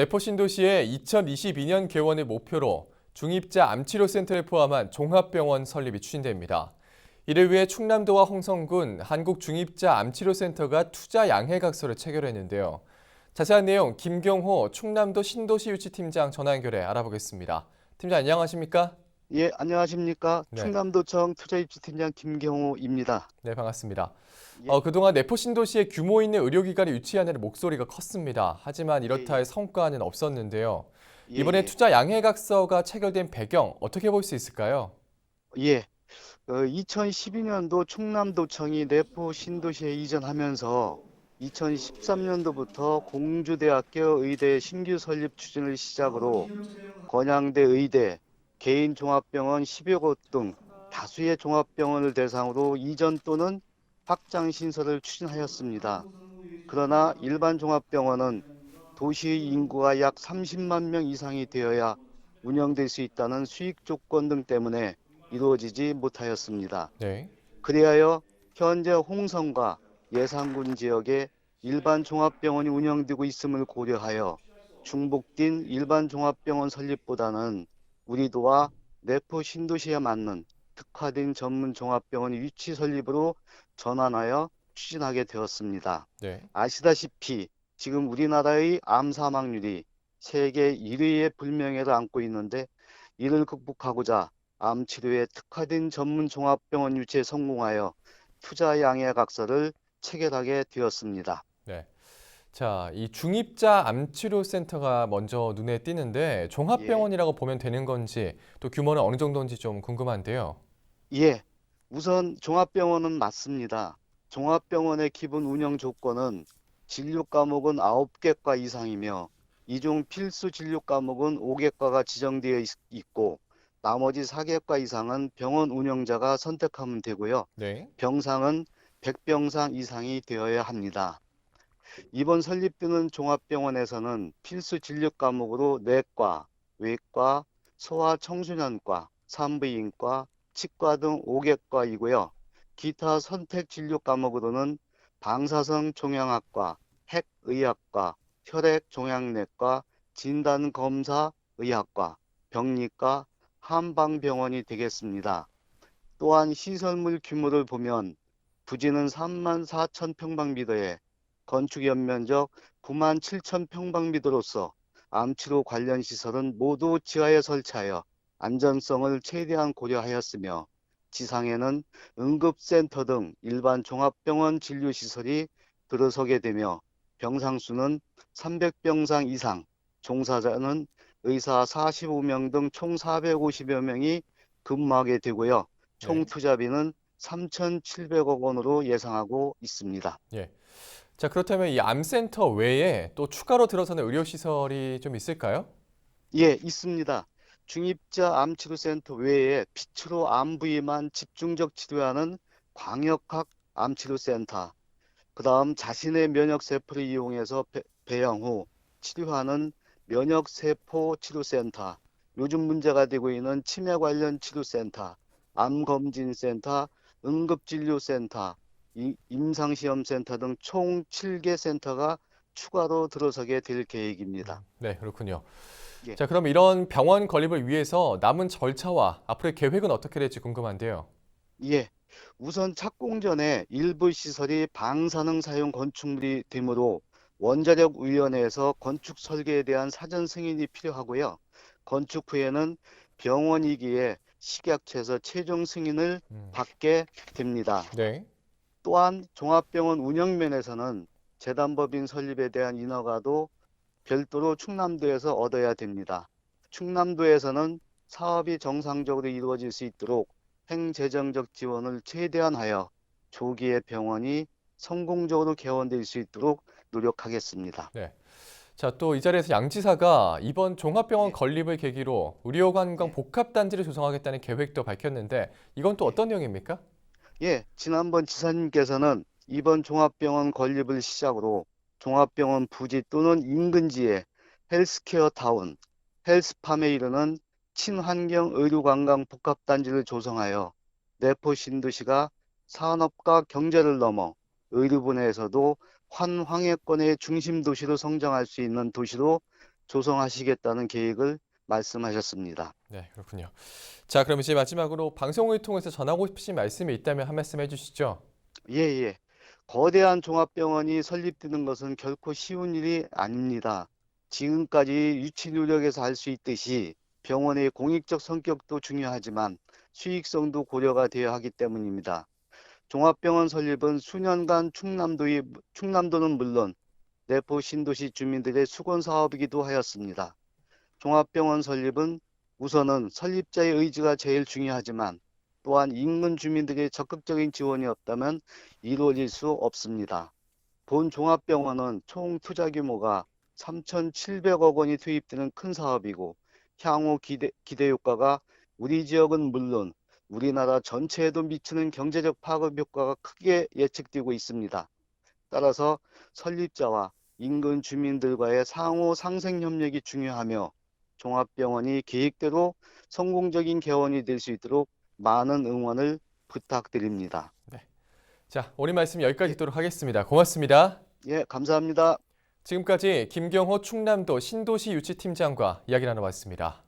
내포 신도시의 2022년 개원을 목표로 중입자 암치료센터를 포함한 종합병원 설립이 추진됩니다. 이를 위해 충남도와 홍성군 한국중입자 암치료센터가 투자 양해각서를 체결했는데요. 자세한 내용 김경호 충남도 신도시 유치팀장 전화 연결해 알아보겠습니다. 팀장 안녕하십니까? 예, 안녕하십니까. 네. 충남도청 투자입지팀장 김경호입니다. 네, 반갑습니다. 예. 어, 그동안 내포 신도시에 규모 있는 의료기관을 유치하는 목소리가 컸습니다. 하지만 이렇다 할 성과는 없었는데요. 예, 이번에 예. 투자 양해각서가 체결된 배경 어떻게 볼 수 있을까요? 예. 어, 2012년도 충남도청이 내포 신도시에 이전하면서 2013년도부터 공주대학교 의대 신규 설립 추진을 시작으로 건양대 의대, 개인 종합병원 10여 곳 등 다수의 종합병원을 대상으로 이전 또는 확장 신설을 추진하였습니다. 그러나 일반 종합병원은 도시 인구가 약 30만 명 이상이 되어야 운영될 수 있다는 수익 조건 등 때문에 이루어지지 못하였습니다. 네. 그리하여 현재 홍성과 예산군 지역에 일반 종합병원이 운영되고 있음을 고려하여 중복된 일반 종합병원 설립보다는 우리도와 내포 신도시에 맞는 특화된 전문 종합병원 유치 설립으로 전환하여 추진하게 되었습니다. 네. 아시다시피 지금 우리나라의 암 사망률이 세계 1위의 불명예를 안고 있는데 이를 극복하고자 암 치료에 특화된 전문 종합병원 유치에 성공하여 투자 양해 각서를 체결하게 되었습니다. 네. 자, 이 중입자 암치료센터가 먼저 눈에 띄는데 종합병원이라고 보면 되는 건지 또 규모는 어느 정도인지 좀 궁금한데요. 예, 우선 종합병원은 맞습니다. 종합병원의 기본 운영 조건은 진료 과목은 9개과 이상이며 이중 필수 진료 과목은 5개과가 지정되어 있- 있고 나머지 4개과 이상은 병원 운영자가 선택하면 되고요. 네. 병상은 100병상 이상이 되어야 합니다. 이번 설립되는 종합병원에서는 필수 진료 과목으로 내과, 외과, 소아 청소년과, 산부인과, 치과 등 5개과이고요. 기타 선택 진료 과목으로는 방사성 종양학과, 핵의학과, 혈액 종양내과, 진단검사 의학과, 병리과, 한방병원이 되겠습니다. 또한 시설물 규모를 보면 부지는 3만 4천 평방미터에 건축 연면적 9만 7천 평방미터로서 암치료 관련 시설은 모두 지하에 설치하여 안전성을 최대한 고려하였으며 지상에는 응급센터 등 일반 종합병원 진료시설이 들어서게 되며 병상 수는 300병상 이상, 종사자는 의사 45명 등 총 450여 명이 근무하게 되고요. 총 네. 투자비는 3,700억 원으로 예상하고 있습니다. 자, 그렇다면 이 암센터 외에 또 추가로 들어서는 의료시설이 좀 있을까요? 예, 있습니다. 중입자 암치료센터 외에 피치로 암 부위만 집중적 치료하는 광역학 암치료센터, 그 다음 자신의 면역세포를 이용해서 배- 배양 후 치료하는 면역세포 치료센터, 요즘 문제가 되고 있는 치매 관련 치료센터, 암검진센터, 응급진료센터, 이- 임상시험센터 등 총 7개 센터가 추가로 들어서게 될 계획입니다. 네, 그렇군요. 예. 자, 그럼 이런 병원 건립을 위해서 남은 절차와 앞으로의 계획은 어떻게 될지 궁금한데요. 예. 우선 착공 전에 일부 시설이 방사능 사용 건축물이 되므로 원자력위원회에서 건축 설계에 대한 사전 승인이 필요하고요. 건축 후에는 병원이기에 식약처에서 최종 승인을 음, 받게 됩니다. 네. 또한 종합병원 운영 면에서는 재단법인 설립에 대한 인허가도 별도로 충남도에서 얻어야 됩니다. 충남도에서는 사업이 정상적으로 이루어질 수 있도록 행재정적 지원을 최대한 하여 조기에 병원이 성공적으로 개원될 수 있도록 노력하겠습니다. 자, 또 이 자리에서 양 지사가 이번 종합병원 예. 건립을 계기로 의료관광 예. 복합단지를 조성하겠다는 계획도 밝혔는데 이건 또 예. 어떤 내용입니까? 예, 지난번 지사님께서는 이번 종합병원 건립을 시작으로 종합병원 부지 또는 인근지에 헬스케어 타운, 헬스팜에 이르는 친환경 의료관광 복합단지를 조성하여 내포 신도시가 산업과 경제를 넘어 의료 분야에서도 환황해권의 중심 도시로 성장할 수 있는 도시로 조성하시겠다는 계획을 말씀하셨습니다. 네, 그렇군요. 자, 그럼 이제 마지막으로 방송을 통해서 전하고 싶으신 말씀이 있다면 한 말씀 해주시죠. 예, 예. 거대한 종합병원이 설립되는 것은 결코 쉬운 일이 아닙니다. 지금까지 유치 노력에서 할 수 있듯이 병원의 공익적 성격도 중요하지만 수익성도 고려가 되어야 하기 때문입니다. 종합병원 설립은 수년간 충남도의, 충남도는 물론 내포 신도시 주민들의 수건 사업이기도 하였습니다. 종합병원 설립은 우선은 설립자의 의지가 제일 중요하지만 또한 인근 주민들의 적극적인 지원이 없다면 이루어질 수 없습니다. 본 종합병원은 총 투자 규모가 3,700억 원이 투입되는 큰 사업이고 향후 기대, 기대 효과가 우리 지역은 물론 우리나라 전체에도 미치는 경제적 파급 효과가 크게 예측되고 있습니다. 따라서 설립자와 인근 주민들과의 상호 상생 협력이 중요하며 종합병원이 계획대로 성공적인 개원이 될 수 있도록 많은 응원을 부탁드립니다. 자, 오늘 말씀 여기까지 듣도록 하겠습니다. 고맙습니다. 예, 감사합니다. 지금까지 김경호 충남도 신도시 유치팀장과 이야기 나눠봤습니다.